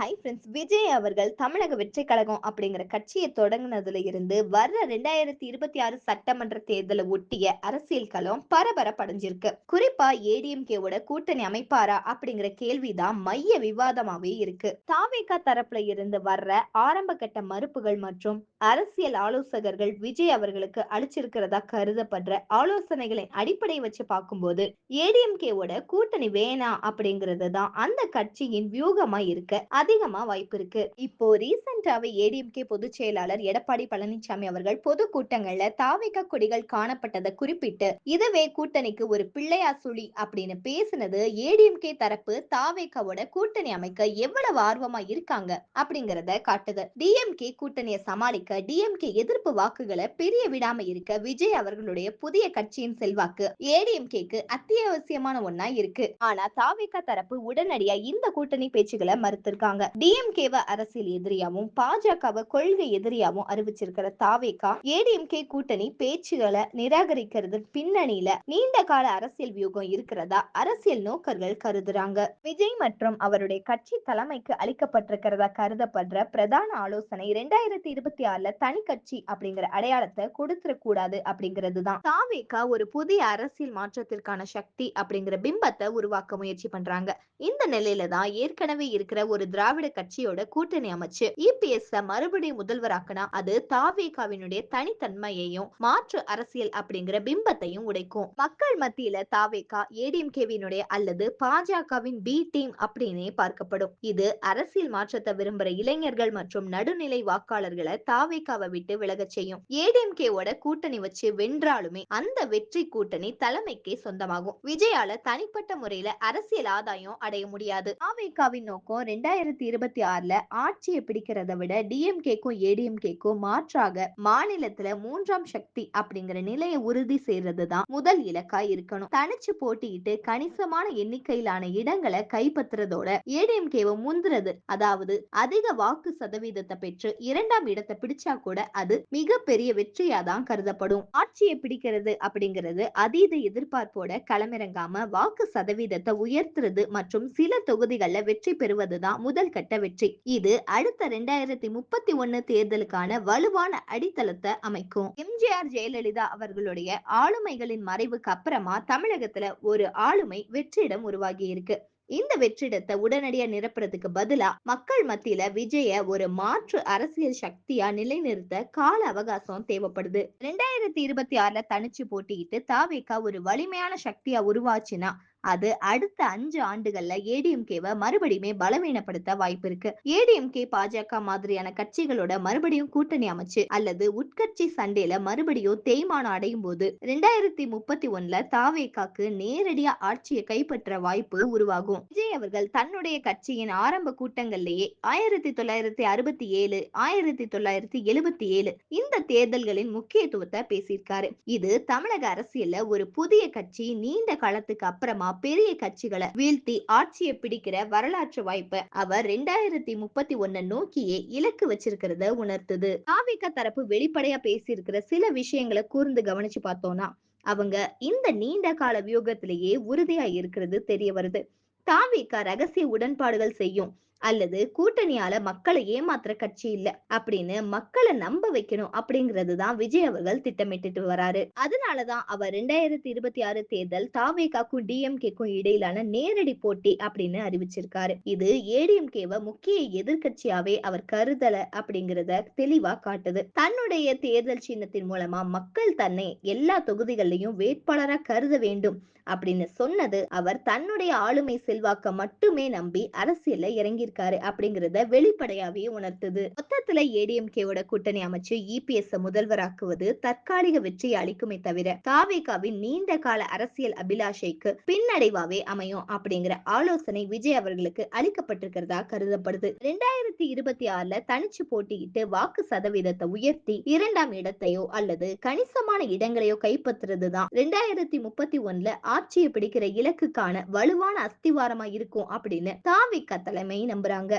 Hi friends Vijay அவர்கள் தமிழக வெற்றி கழகம் அப்படிங்கிற கட்சியை தொடங்கினதுல இருந்து வர்ற ரெண்டாயிரத்தி இருபத்தி ஆறு சட்டமன்ற தேர்தலை ஒட்டிய அரசியல் களம் பரபரப்படைஞ்சிருக்கு. குறிப்பா ஏடிஎம்கேவோட கூட்டணி அமைப்பாரா அப்படிங்கிற கேள்விதான் மைய விவாதமாவே இருக்கு. தாவேகா தரப்புல இருந்து வர்ற ஆரம்ப கட்ட மறுப்புகள் மற்றும் அரசியல் ஆலோசகர்கள் விஜய் அவர்களுக்கு அளிச்சிருக்கிறதா கருதப்படுற ஆலோசனைகளின் அடிப்படை வச்சு பார்க்கும்போது ஏடிஎம்கேவோட கூட்டணி வேணாம் அப்படிங்கிறது தான் அந்த கட்சியின் வியூகமா இருக்கு. அதிகமா வாய்ப்பு இருக்கு. இப்போ ரீசெண்டாவே ஏடிஎம்கே பொதுச் செயலாளர் எடப்பாடி பழனிசாமி அவர்கள் பொது கூட்டங்கள்ல தாவிக கொடிகள் காணப்பட்டதை குறிப்பிட்டு இதுவே கூட்டணிக்கு ஒரு பிள்ளையா சுழி அப்படின்னு பேசினது ஏடிஎம்கே தரப்பு தாவேக்காவோட கூட்டணி அமைக்க எவ்வளவு ஆர்வமா இருக்காங்க அப்படிங்கறத காட்டுது. டிஎம்கே கூட்டணியை சமாளிக்க டிஎம்கே எதிர்ப்பு வாக்குகளை பெரிய விடாம இருக்க விஜய் அவர்களுடைய புதிய கட்சியின் செல்வாக்கு ஏடிஎம்கேக்கு அத்தியாவசியமான ஒன்னா இருக்கு. ஆனா தாவேகா தரப்பு உடனடியா இந்த கூட்டணி பேச்சுகளை மறுத்திருக்காங்க. டிஎம்கேவை அரசியல் எதிரியாவும் பாஜகவை கொள்கை எதிரியாவும் அறிவிச்சிருக்கிற தாவேகா ஏடிஎம்கே கூட்டணி பேச்சுகளை நிராகரிக்கிறது பின்னணியில நீண்ட கால அரசியல் வியூகம் இருக்கிறதா அரசியல் நோக்கர்கள் கருதுறாங்க. விஜய் மற்றும் அவருடைய கட்சி தலைமைக்கு அளிக்கப்பட்டிருக்கிறதா கருதப்படுற பிரதான ஆலோசனை இரண்டாயிரத்தி இருபத்தி ஆறுல தனி கட்சி அப்படிங்கிற அடையாளத்தை கொடுத்துடக்கூடாது அப்படிங்கிறது தான் தாவேகா ஒரு புதிய அரசியல் மாற்றத்திற்கான சக்தி அப்படிங்கிற பிம்பத்தை உருவாக்க முயற்சி பண்றாங்க. இந்த நிலையில தான் ஏற்கனவே இருக்கிற ஒரு திராவிட கட்சியோட கூட்டணி அமைச்சு இபிஎஸ் மறுபடியும் முதல்வராக்குனா அது தாவேகாவினுடைய தனித்தன்மையையும் மாற்று அரசியல் அப்படிங்கிற பிம்பத்தையும் உடைக்கும். மக்கள் மத்தியில தாவேகா ஏடிஎம்கேவினுடைய அல்லது பாஜகவின் பி டீம் அப்படின்னே பார்க்கப்படும். இது அரசியல் மாற்றத்தை விரும்புற இளைஞர்கள் மற்றும் நடுநிலை வாக்காளர்களை தாவேகாவை விட்டு விலக செய்யும். ஏடிஎம்கேவோட கூட்டணி வச்சு வென்றாலுமே அந்த வெற்றி கூட்டணி தலைமைக்கே சொந்தமாகும். விஜயால தனிப்பட்ட முறையில அரசியல் ஆதாயம் அடைய முடியாது. தாவேகாவின் நோக்கம் ரெண்டாயிரத்தி ரெண்டாயிரத்தி இருபத்தி ஆறுல ஆட்சியை பிடிக்கிறத விட டிஎம்கேக்கும் ஏடிஎம்கேக்கும் மாற்றாக மாநிலத்துல மூன்றாம் சக்தி அப்படிங்கிற நிலையை உறுதி செய்யறதுதான் முதல் இலக்கா இருக்கணும். தனிச்சு போட்டியிட்டு கணிசமான எண்ணிக்கையிலான இடங்களை கைப்பற்றுறதோட ஏடிஎம்கேவை முந்துறது அதாவது அதிக வாக்கு சதவீதத்தை பெற்று இரண்டாம் இடத்தை பிடிச்சா கூட அது மிகப்பெரிய வெற்றியா தான் கருதப்படும். ஆட்சியை பிடிக்கிறது அப்படிங்கிறது அதீத எதிர்பார்ப்போட களமிறங்காம வாக்கு சதவீதத்தை உயர்த்துறது மற்றும் சில தொகுதிகளில் வெற்றி பெறுவதுதான் முதல் முதல் கட்ட வெற்றி. இது அடுத்த ரெண்டாயிரத்தி முப்பத்தி ஒன்னு தேர்தலுக்கான வலுவான அடித்தளத்தை அமைக்கும். எம்ஜிஆர் ஜெயலலிதா அவர்களுடைய ஆளுமைகளின் மறைவுக்கு அப்புறமா தமிழகத்துல ஒரு ஆளுமை வெற்றிடம் உருவாகி இருக்கு. இந்த வெற்றிடத்தை உடனடியா நிரப்புறதுக்கு பதிலா மக்கள் மத்தியில விஜய ஒரு மாற்று அரசியல் சக்தியா நிலைநிறுத்த கால அவகாசம் தேவைப்படுது. ரெண்டாயிரத்தி இருபத்தி ஆறுல தனிச்சு போட்டியிட்டு தாவேக்கா ஒரு வலிமையான சக்தியா உருவாச்சுன்னா அது அடுத்த அஞ்சு ஆண்டுகள்ல ஏடிஎம்கேவை மறுபடியுமே பலவீனப்படுத்த வாய்ப்பு இருக்கு ஏடிஎம்கே பாஜக மாதிரியான கட்சிகளோட மறுபடியும் கூட்டணி அமைச்சு அல்லது உட்கட்சி சண்டையில மறுபடியும் தேய்மானம் அடையும் போது ரெண்டாயிரத்தி முப்பத்தி ஒண்ணுல தாவேக்காக்கு நேரடியா ஆட்சியை கைப்பற்ற வாய்ப்பு உருவாகும். விஜய் அவர்கள் தன்னுடைய கட்சியின் ஆரம்ப கூட்டங்கள்லேயே ஆயிரத்தி தொள்ளாயிரத்தி அறுபத்தி ஏழு ஆயிரத்தி தொள்ளாயிரத்தி எழுபத்தி ஏழு இந்த தேர்தல்களின் முக்கியத்துவத்தை பேசியிருக்காரு. இது தமிழக அரசியல்ல ஒரு புதிய கட்சி நீண்ட காலத்துக்கு அப்புறமா பெரிய கட்சிகளை வீழ்த்தி ஆட்சியை பிடிக்கிற வரலாற்று வாய்ப்பு அவர் ரெண்டாயிரத்தி முப்பத்தி ஒன்னு நோக்கியே இலக்கு வச்சிருக்கிறத உணர்த்துது. தாவிக தரப்பு வெளிப்படையா பேசியிருக்கிற சில விஷயங்களை கூர்ந்து கவனிச்சு பார்த்தோம்னா அவங்க இந்த நீண்ட கால வியூகத்திலேயே உறுதியா இருக்கிறது தெரிய வருது. தாவிக ரகசிய உடன்பாடுகள் செய்யும் அல்லது கூட்டணியால மக்களை ஏமாத்துற கட்சி இல்ல அப்படின்னு மக்களை நம்ப வைக்கணும் அப்படிங்கிறது தான் விஜய் அவர்கள் திட்டமிட்டுட்டு வராரு. அதனாலதான் அவர் ரெண்டாயிரத்தி இருபத்தி ஆறு தேர்தல் தாவேகாக்கும் டிஎம்கேக்கும் இடையிலான நேரடி போட்டி அப்படின்னு அறிவிச்சிருக்காரு. இது ஏடிஎம்கேவை முக்கிய எதிர்கட்சியாவே அவர் கருதல அப்படிங்கறத தெளிவா காட்டுது. தன்னுடைய தேர்தல் சின்னத்தின் மூலமா மக்கள் தன்னை எல்லா தொகுதிகள்லயும் வேட்பாளரா கருத வேண்டும் அப்படின்னு சொன்னது அவர் தன்னுடைய ஆளுமை செல்வாக்க மட்டுமே நம்பி அரசியல்ல இறங்கியிருக்காரு அப்படிங்கறத வெளிப்படையாவே உணர்த்துது. மொத்தத்துல ஏடிஎம்கேவோட கூட்டணி அமைச்சு இபிஎஸ் முதல்வராக்குவது தற்காலிக வெற்றியை அளிக்குமே தவிர தாவேகாவின் நீண்ட கால அரசியல் அபிலாஷைக்கு பின்னடைவாவே அமையும் அப்படிங்கிற ஆலோசனை விஜய் அவர்களுக்கு அளிக்கப்பட்டிருக்கிறதா கருதப்படுது. ரெண்டாயிரத்தி இருபத்தி ஆறுல தனிச்சு போட்டியிட்டு வாக்கு சதவீதத்தை உயர்த்தி இரண்டாம் இடத்தையோ அல்லது கணிசமான இடங்களையோ கைப்பற்றுறது தான் ரெண்டாயிரத்தி முப்பத்தி ஒண்ணுல ஆட்சியை பிடிக்கிற இலக்குக்கான வலுவான அஸ்திவாரமா இருக்கும் அப்படின்னு தாவிக தலைமை நம்ம நம்புறாங்க.